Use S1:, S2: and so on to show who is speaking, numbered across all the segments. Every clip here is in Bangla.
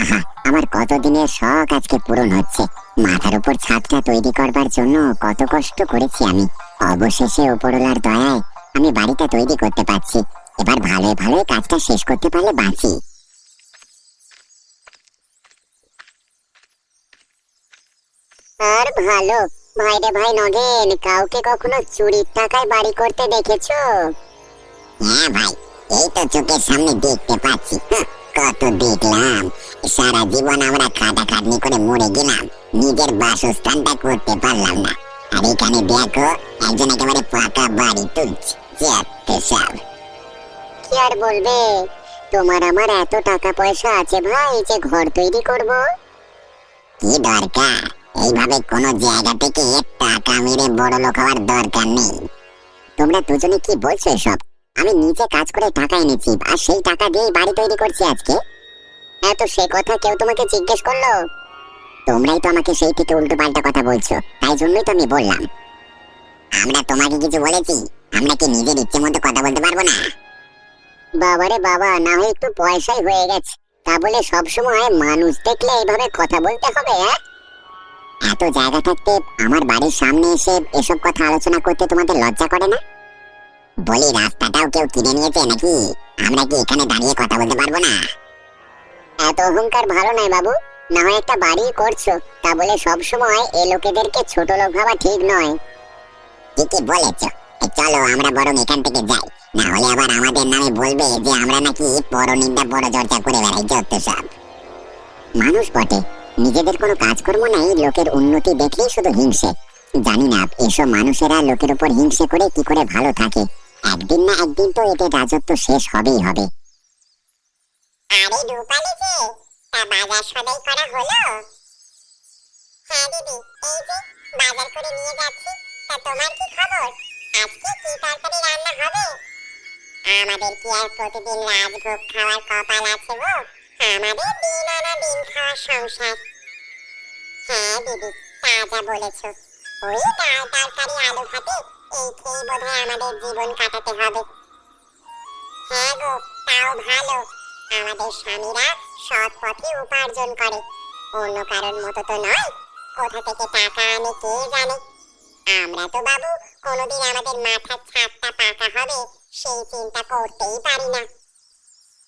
S1: আহা আমার কতদিনের শখ আজকে পূরণ হচ্ছে? মাথার উপর ছাদটা তৈরি করবার জন্য কত কষ্ট করেছি আমি। অবশেষে উপরওয়ালার দয়ায় আমি বাড়িটা তৈরি করতে পারছি। এবার ভালোই ভালোই কাজটা শেষ করতে পারলে বাঁচি। আর ভালো, ভাইরে ভাই নগেন, কাউকে কখনো চুরির টাকায় বাড়ি করতে দেখেছ? হ্যাঁ ভাই, এই তো চোখের সামনে দেখতে পাচ্ছি। কত দেখলাম। সারা জীবন আমরা খাটাখাটনি করে মরে গেলাম। নিজের বাসস্থানটা করতে পারলাম না। আর এখানে দেখো একজন একেবারে পাকা বাড়ি তুলছে। কি আর বলবে? তোমার আমার এত টাকা পয়সা আছে ভাই যে ঘর তৈরি করব? কি দরকার? এইভাবে কোনো জায়গা থেকে টাকা মেরে বড় লোক হওয়ার দরকার নেই। তোমরা দুজনে কি বলছো এসব? আমি নিজে কাজ করে টাকা এনেছি আর সেই টাকা দিয়েই বাড়ি তৈরি করছি আজকে। এত সে কথা কেউ তোমাকে জিজ্ঞেস করল? তোমরাই তো আমাকে সেই থেকে উল্টো পাল্টা কথা বলছো, তাই জন্যই তো আমি বললাম। আমরা তোমাকে কিছু বলেছি, আমরা কি নিজের ইচ্ছে মতো কথা বলতে পারব না? বাবারে বাবা, না হয় একটু পয়সাই হয়ে গেছে। তা বলে সবসময় মানুষ দেখলে এইভাবে কথা বলতে হবে হ্যাঁ? এত জায়গা থাকতে আমার বাড়ির সামনে এসে এসব কথা আলোচনা করতে তোমাদের লজ্জা করে না? বলি, রাস্তাটাও কেউ কিনে নিয়েছে নাকি? আমরা কি এখানে দাঁড়িয়ে কথা বলতে পারব না? এত অহংকার ভালো নয় বাবু। না হয় একটা বাড়ি করছ। তা বলে সব সময় এই লোকেদেরকে ছোট লোক ভাবা ঠিক নয়। ঠিকই বলেছ। চলো আমরা বরং এখান থেকে যাই। না হলে আবার আমাদের নামে বলবে যে আমরা নাকি পরনিন্দা বড় চর্চা করে বেড়াই, যত সব। মানুষ বটে। নিজেদের কোনো কাজকর্ম নাই, লোকের উন্নতি দেখলেই শুধু হিংসে। জানি না, এসব মানুষেরা লোকের উপর হিংসে করে কি করে ভালো থাকে। একদিন না একদিন তো এদের রাজত্ব শেষ হবেই হবে।
S2: আরে রূপালি যে তা বাজার সদাই করা হলো? হ্যাঁ দিদি, এই যে বাজার করে নিয়ে যাচ্ছি, তা তোমার কি খবর? আজকে কি তরকারি রান্না হবে? আমাদের কি আর প্রতিদিন রাজভোগ খাওয়ার কপাল আছে গো? আমাদের দিন আনা দিন খাওয়ার সংসার। হ্যাঁ দিদি তাজা বলেছ। ওই ডাল তরকারি আলু ভাতে, এই খেয়ে বোধহয় আমাদের জীবন কাটাতে হবে। হ্যাঁ গো, তাও ভালো। আমাদের স্বামীরা সৎ পথে উপার্জন করে। অন্য কারণ মতো তো নয়। কোথা থেকে টাকা আনে কে জানে? আমরা তো বাবু, কোনোদিন আমাদের মাথার ছাদটা পাকা হবে, সেই চিন্তা করতেই পারি না।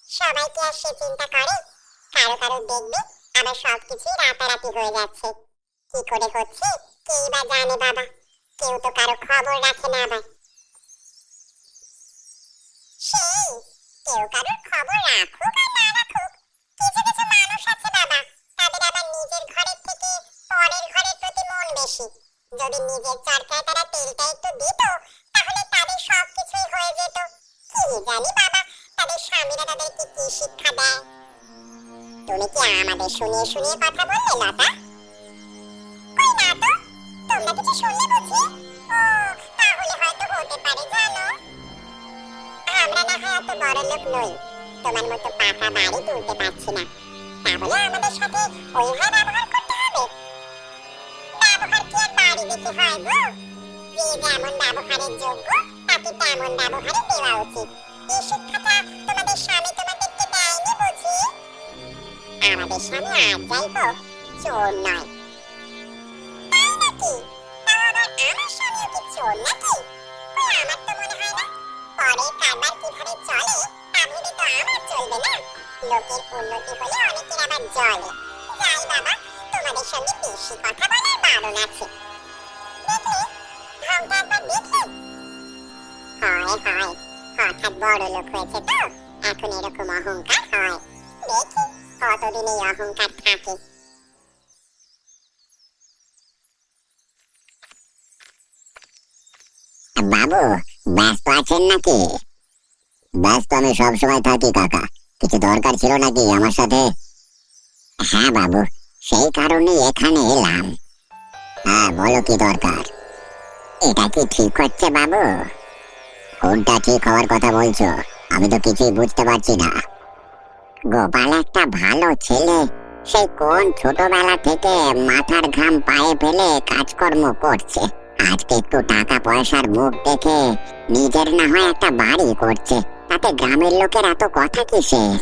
S2: সবাই কি আর সে চিন্তা করে? কারও কারও দেখবে আবার সবকিছুই রাতারাতি হয়ে যাচ্ছে। কি করে হচ্ছে, কেই বা জানে বাবা। কেউ তো কারও খবর রাখে না আবার। সেই, কেউ কারোর যদি নিজের চরকায় তারা তেলটা একটু দিত, তাহলে তাদের সব কিছুই হয়ে যেত। কি জানি বাবা, তাদের স্বামীরা তাদেরকে কি শিক্ষা দেয়? তুমি কি আমাদের শুনিয়ে শুনিয়ে কথা বললে, লতা? কই না তো, তোমরা কিছু শুনলে বুঝি? তাহলে হয়তো হতে পারে, জানো? আমরা না হয় এত বড় লোক নই, তোমার মতো পাকা বাড়ি তুলতে পারছি না। তাহলে আমাদের সাথে ওইভাবে ব্যবহার দিতে হয় গো। যে যেমন ব্যবহারের যোগ্য, তাকে তেমন ব্যবহারে দেওয়া উচিত। এই শিক্ষাটা তোমাদের স্বামী তোমাদেরকে দেয়নি বুঝি? আমাদের স্বামী আর যাই হোক, চোর নয়। তাই নাকি? আবার আমার স্বামীও কি চোর নাকি? কই আমার তো মনে হয় না পরের কারবার কীভাবে চলে, তা ভেবে তো আমার চলবে না। লোকের উন্নতি হলে অনেকের আবার জলে। যাই বাবা, তোমাদের সঙ্গে বেশি কথা বলার বারণ আছে।
S1: বাবু, ব্যস্ত আছেন নাকি? ব্যস্ত আমি সবসময় থাকি, কাকা। কিছু দরকার ছিল নাকি আমার সাথে? হ্যাঁ বাবু, সেই কারণে এখানে এলাম। হ্যাঁ বলো কি দরকার? এটা কি ঠিক হচ্ছে বাবু? কোনটা ঠিক হওয়ার কথা বলছো? আমি তো কিছুই বুঝতে পারছি না। গোপাল একটা ভালো ছেলে। সেই কোন ছোটবেলা থেকে মাথার ঘাম পায়ে ফেলে কাজকর্ম করছে। আজকে একটু টাকা পয়সার মুখ দেখে নিজের না হয় একটা বাড়ি করছে। তাতে গ্রামের লোকের এত কথা কিসের?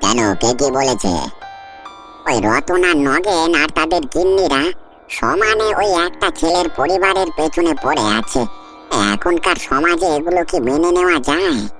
S1: কেন, কে কি বলেছে? ওই রতন আর নগেন আর তাদের গিন্নিরা সমানে ওই একটা ছেলের পরিবারের পেছনে পড়ে আছে। এখনকার সমাজে এগুলো কি মেনে নেওয়া যায়?